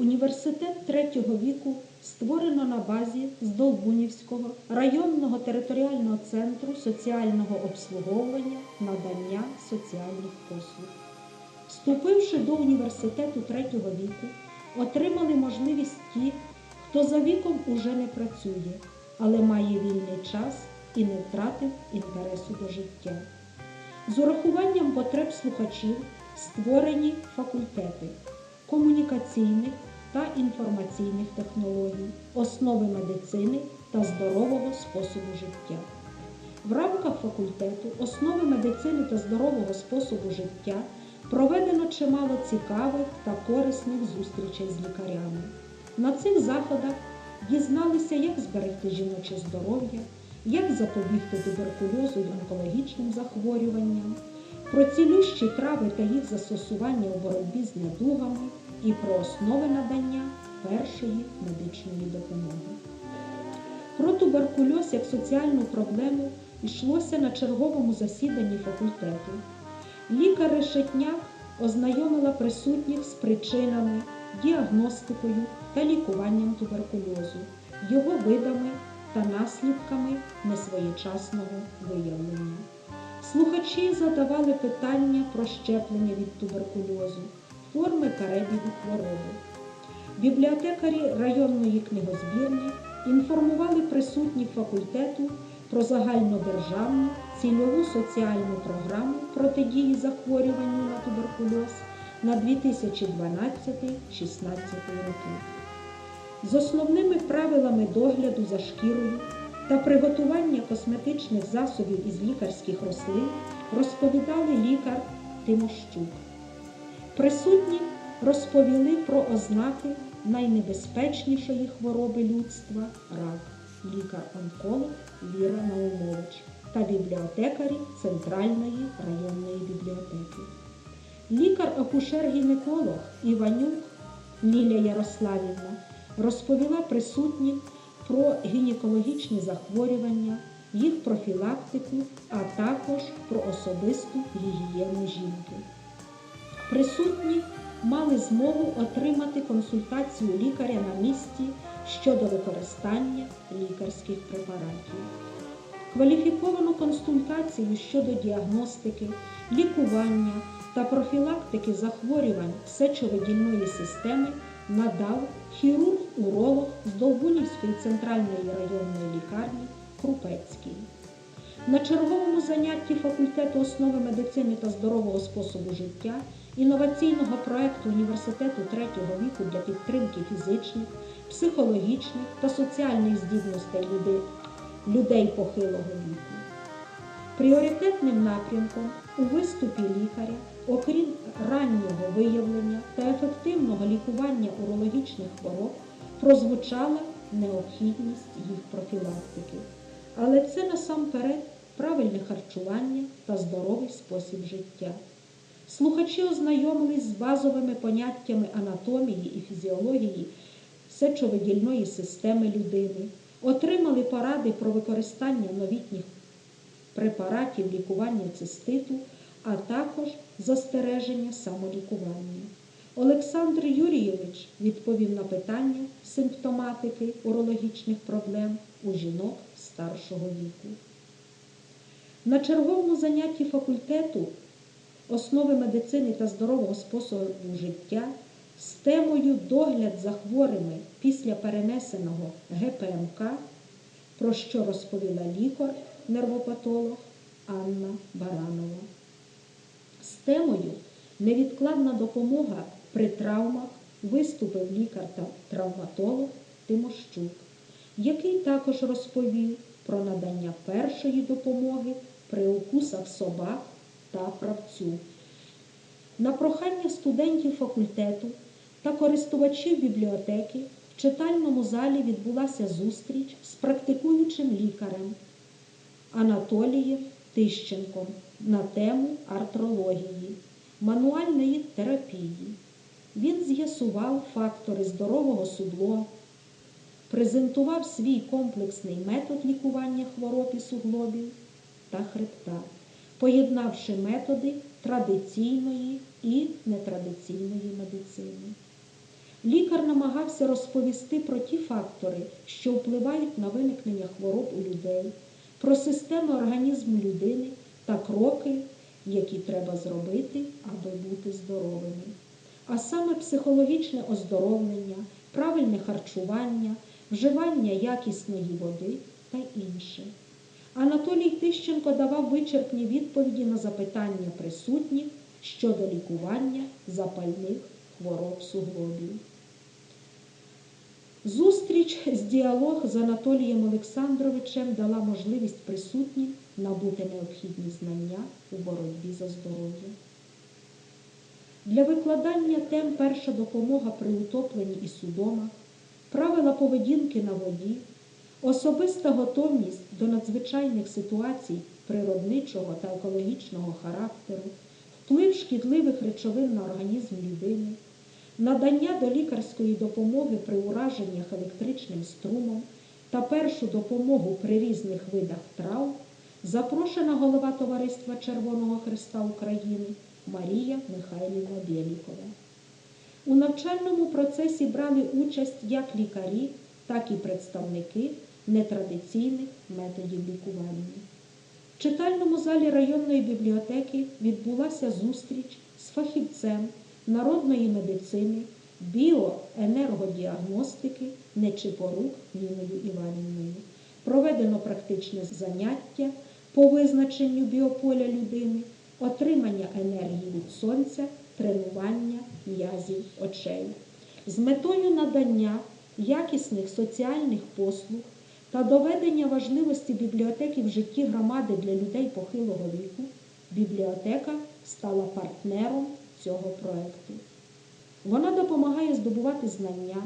Університет третього віку створено на базі Здолбунівського районного територіального центру соціального обслуговування надання соціальних послуг. Вступивши до університету третього віку, отримали можливість ті, хто за віком уже не працює, але має вільний час і не втратив інтересу до життя. З урахуванням потреб слухачів створені факультети комунікаційних та інформаційних технологій, основи медицини та здорового способу життя. В рамках факультету основи медицини та здорового способу життя проведено чимало цікавих та корисних зустрічей з лікарями. На цих заходах дізналися, як зберегти жіноче здоров'я, як запобігти туберкульозу і онкологічним захворюванням, про цілющі трави та їх застосування у боротьбі з недугами і про основи надання першої медичної допомоги. Про туберкульоз як соціальну проблему йшлося на черговому засіданні факультету. Лікар Решетняк ознайомила присутніх з причинами, діагностикою та лікуванням туберкульозу, його видами та наслідками несвоєчасного виявлення. Слухачі задавали питання про щеплення від туберкульозу, форми перебігу хвороби. Бібліотекарі районної книгозбірні інформували присутніх факультету про загальнодержавну цільову соціальну програму протидії захворюванню на туберкульоз на 2012-16 роки. З основними правилами догляду за шкірою та приготування косметичних засобів із лікарських рослин розповідали лікар Тимощук. Присутні розповіли про ознаки найнебезпечнішої хвороби людства рак, лікар-онколог Віра Наумович та бібліотекарі Центральної районної бібліотеки. Лікар-акушер-гінеколог Іванюк Лілія Ярославівна розповіла присутнім про гінекологічні захворювання, їх профілактику, а також про особисту гігієну жінки. Присутні мали змогу отримати консультацію лікаря на місці щодо використання лікарських препаратів. Кваліфіковану консультацію щодо діагностики, лікування та профілактики захворювань сечовидільної системи надав хірург-уролог з Довбунівської центральної районної лікарні Крупецький. На черговому занятті факультету основи медицини та здорового способу життя інноваційного проєкту університету третього віку для підтримки фізичних, психологічних та соціальних здібностей людей, людей похилого віку. Пріоритетним напрямком у виступі лікаря, окрім раннього виявлення та ефективного лікування урологічних хвороб, прозвучала необхідність їх профілактики. Але це насамперед правильне харчування та здоровий спосіб життя. Слухачі ознайомились з базовими поняттями анатомії і фізіології сечовидільної системи людини, отримали поради про використання новітніх препаратів лікування циститу, а також застереження самолікування. Олександр Юрійович відповів на питання симптоматики урологічних проблем у жінок старшого віку. На черговому занятті факультету основи медицини та здорового способу життя з темою догляд за хворими після перенесеного ГПМК, про що розповіла лікар, нервопатолог Анна Баранова. З темою невідкладна допомога при травмах виступив лікар та травматолог Тимощук, який також розповів про надання першої допомоги при укусах собак та правцю. На прохання студентів факультету та користувачів бібліотеки в читальному залі відбулася зустріч з практикуючим лікарем Анатолієм Тищенком на тему артрології, мануальної терапії. Він з'ясував фактори здорового суглобу, презентував свій комплексний метод лікування хвороб і суглобів та хребта, поєднавши методи традиційної і нетрадиційної медицини. Лікар намагався розповісти про ті фактори, що впливають на виникнення хвороб у людей, про систему організму людини та кроки, які треба зробити, аби бути здоровими. А саме психологічне оздоровлення, правильне харчування, вживання якісної води та інше. Анатолій Тищенко давав вичерпні відповіді на запитання присутніх щодо лікування запальних хвороб суглобів. Зустріч з діалог з Анатолієм Олександровичем дала можливість присутнім набути необхідні знання у боротьбі за здоров'я. Для викладання тем перша допомога при утопленні і судомах, правила поведінки на воді, особиста готовність до надзвичайних ситуацій природничого та екологічного характеру, вплив шкідливих речовин на організм людини, надання до лікарської допомоги при ураженнях електричним струмом та першу допомогу при різних видах травм запрошена голова Товариства Червоного Христа України Марія Михайлівна Бєлікова. У навчальному процесі брали участь як лікарі, так і представники нетрадиційних методів лікування. В читальному залі районної бібліотеки відбулася зустріч з фахівцем народної медицини, біоенергодіагностики Нечипорук Ніною Іванівною. Проведено практичне заняття по визначенню біополя людини, отримання енергії від сонця, тренування м'язів очей. З метою надання якісних соціальних послуг та доведення важливості бібліотеки в житті громади для людей похилого віку, бібліотека стала партнером цього проєкту. Вона допомагає здобувати знання,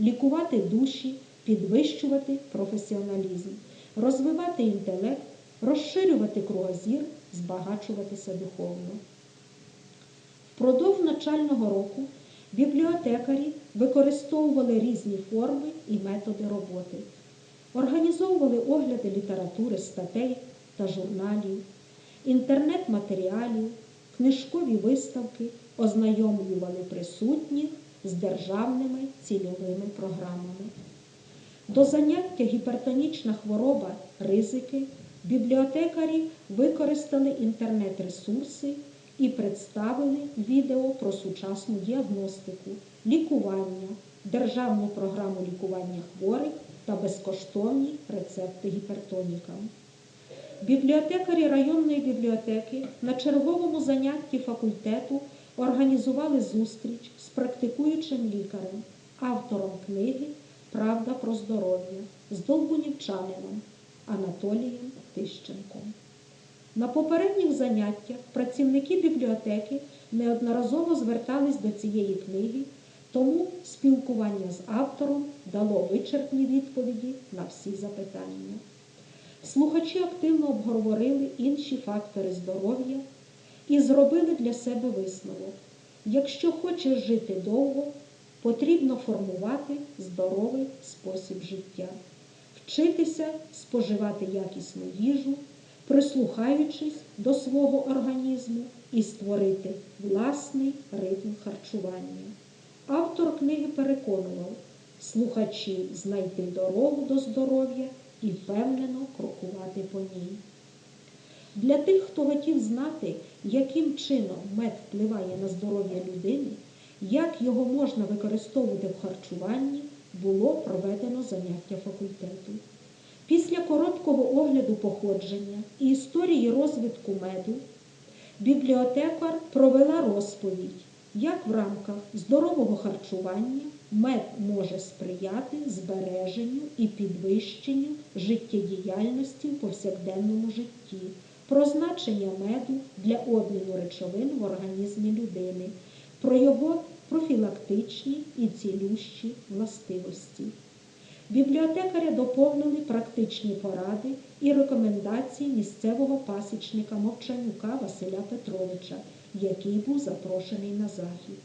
лікувати душі, підвищувати професіоналізм, розвивати інтелект, розширювати кругозір, збагачуватися духовно. Впродовж навчального року бібліотекарі використовували різні форми і методи роботи, організовували огляди літератури, статей та журналів, інтернет-матеріалів, книжкові виставки, ознайомлювали присутніх з державними цільовими програмами. До заняття гіпертонічна хвороба, ризики, бібліотекарі використали інтернет-ресурси і представили відео про сучасну діагностику, лікування, державну програму лікування хворих та безкоштовні рецепти гіпертонікам. Бібліотекарі районної бібліотеки на черговому занятті факультету організували зустріч з практикуючим лікарем, автором книги Правда про здоров'я з долбунівчанином Анатолієм Тищенком. На попередніх заняттях працівники бібліотеки неодноразово звертались до цієї книги, тому спілкування з автором дало вичерпні відповіді на всі запитання. Слухачі активно обговорили інші фактори здоров'я і зробили для себе висновок. Якщо хочеш жити довго, потрібно формувати здоровий спосіб життя, вчитися споживати якісну їжу, прислухаючись до свого організму і створити власний ритм харчування. Автор книги переконував слухачі знайти дорогу до здоров'я і впевнено крокувати по ній. Для тих, хто хотів знати, яким чином мед впливає на здоров'я людини, як його можна використовувати в харчуванні, було проведено заняття факультету. Після короткого огляду походження і історії розвитку меду бібліотекар провела розповідь, як в рамках здорового харчування мед може сприяти збереженню і підвищенню життєдіяльності в повсякденному житті, про значення меду для обміну речовин в організмі людини, про його профілактичні і цілющі властивості. Бібліотекаря доповнили практичні поради і рекомендації місцевого пасічника Мовчанюка Василя Петровича, який був запрошений на захід.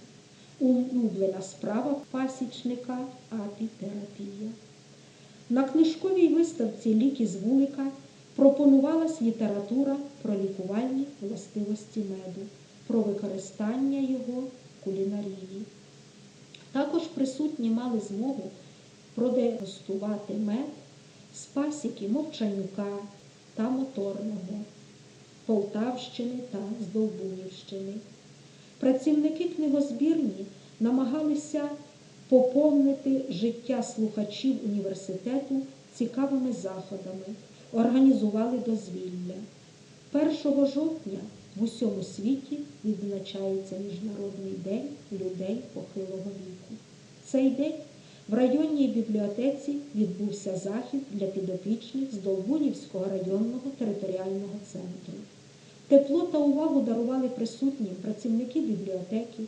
Улюблена справа пасічника апітерапія. На книжковій виставці Ліки з вулика пропонувалась література про лікувальні властивості меду, про використання його в кулінарії. Також присутні мали змогу продегустувати мед з пасіки Мовчанюка та Моторного, Полтавщини та Здолбунівщини. Працівники книгозбірні намагалися поповнити життя слухачів університету цікавими заходами, організували дозвілля. 1 жовтня в усьому світі відзначається Міжнародний день людей похилого віку. Цей день в районній бібліотеці відбувся захід для підопічних з Долбунівського районного територіального центру. Тепло та увагу дарували присутнім працівники бібліотеки,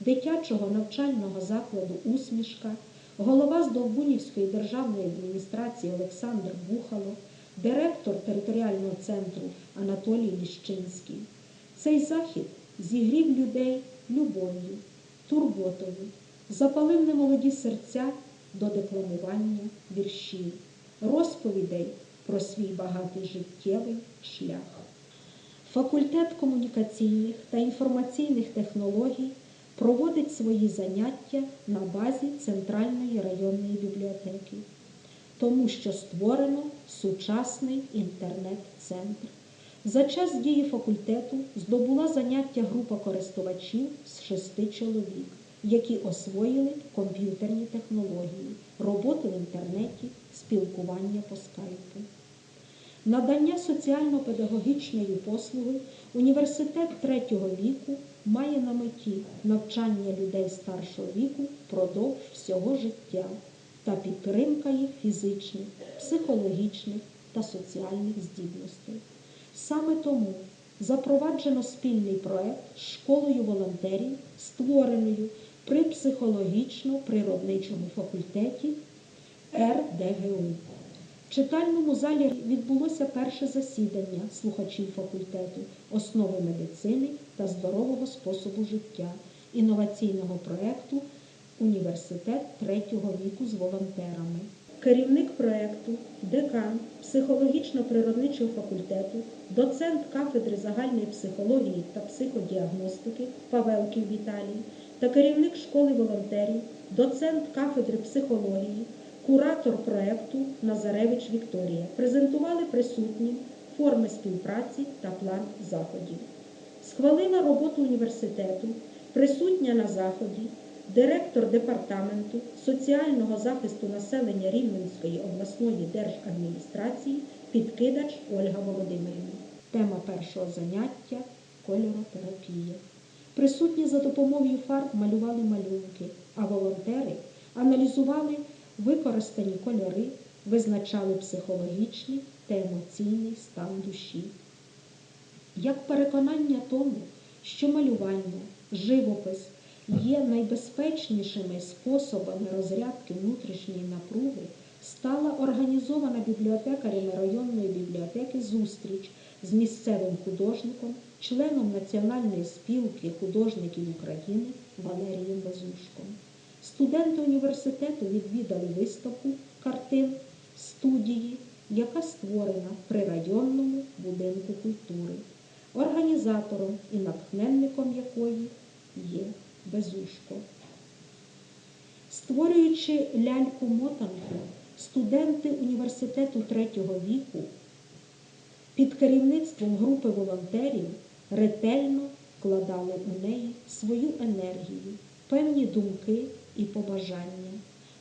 дитячого навчального закладу Усмішка, голова Здолбунівської державної адміністрації Олександр Бухало, директор територіального центру Анатолій Ліщинський. Цей захід зігрів людей любов'ю, турботою, запалив немолоді серця до декламування віршів, розповідей про свій багатий життєвий шлях. Факультет комунікаційних та інформаційних технологій проводить свої заняття на базі Центральної районної бібліотеки, тому що створено сучасний інтернет-центр. За час дії факультету здобула заняття група користувачів з шести чоловік, які освоїли комп'ютерні технології, роботу в інтернеті, спілкування по скайпу. Надання соціально-педагогічної послуги університет третього віку має на меті навчання людей старшого віку впродовж всього життя та підтримка їх фізичних, психологічних та соціальних здібностей. Саме тому запроваджено спільний проект з школою волонтерів, створеною при психологічно-природничому факультеті РДГУ. В читальному залі відбулося перше засідання слухачів факультету основи медицини та здорового способу життя інноваційного проєкту Університет третього віку з волонтерами. Керівник проєкту, декан психологічно-природничого факультету, доцент кафедри загальної психології та психодіагностики Павелків Віталій та керівник школи волонтерів, доцент кафедри психології, куратор проєкту Назаревич Вікторія презентували присутнім форми співпраці та план заходів. Схвалила роботу університету, присутня на заході, директор департаменту соціального захисту населення Рівненської обласної держадміністрації Підкидач Ольга Володимирівна. Тема першого заняття кольоротерапія. Присутні за допомогою фарб малювали малюнки, а волонтери аналізували використані кольори, визначали психологічний та емоційний стан душі. Як переконання тому, що малювання, живопис є найбезпечнішими способами розрядки внутрішньої напруги, стала організована бібліотекарями районної бібліотеки зустріч з місцевим художником, членом Національної спілки художників України Валерієм Безушком. Студенти університету відвідали виставку картин студії, яка створена при районному будинку культури, організатором і натхненником якої є Безушко. Створюючи ляльку-мотанку, студенти університету третього віку під керівництвом групи волонтерів ретельно вкладали у неї свою енергію, певні думки і побажання,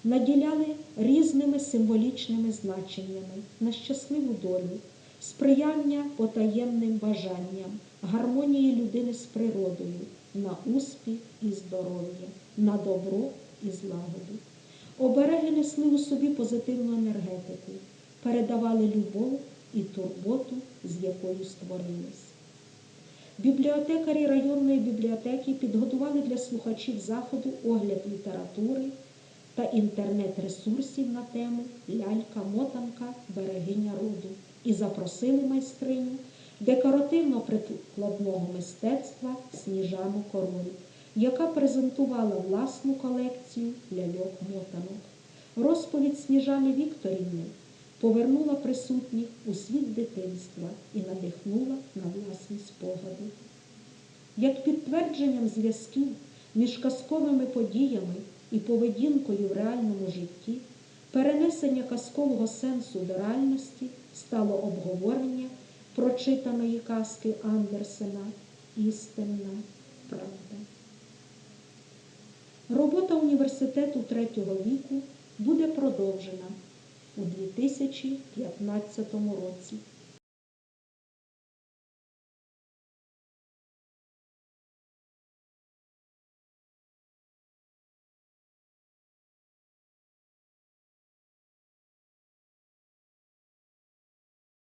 наділяли різними символічними значеннями на щасливу долю, сприяння потаємним бажанням, гармонії людини з природою, на успіх і здоров'я, на добро і злагоду. Обереги несли у собі позитивну енергетику, передавали любов і турботу, з якою створились. Бібліотекарі районної бібліотеки підготували для слухачів заходу огляд літератури та інтернет-ресурсів на тему Лялька-мотанка берегиня роду і запросили майстриню декоративно-прикладного мистецтва Сніжану Король, яка презентувала власну колекцію ляльок-мотанок. Розповідь Сніжани Вікторівни повернула присутніх у світ дитинства і надихнула на власні спогади. Як підтвердженням зв'язків між казковими подіями і поведінкою в реальному житті, перенесення казкового сенсу до реальності стало обговорення прочитаної казки Андерсена Істинна правда. Робота університету третього віку буде продовжена у 2015 році.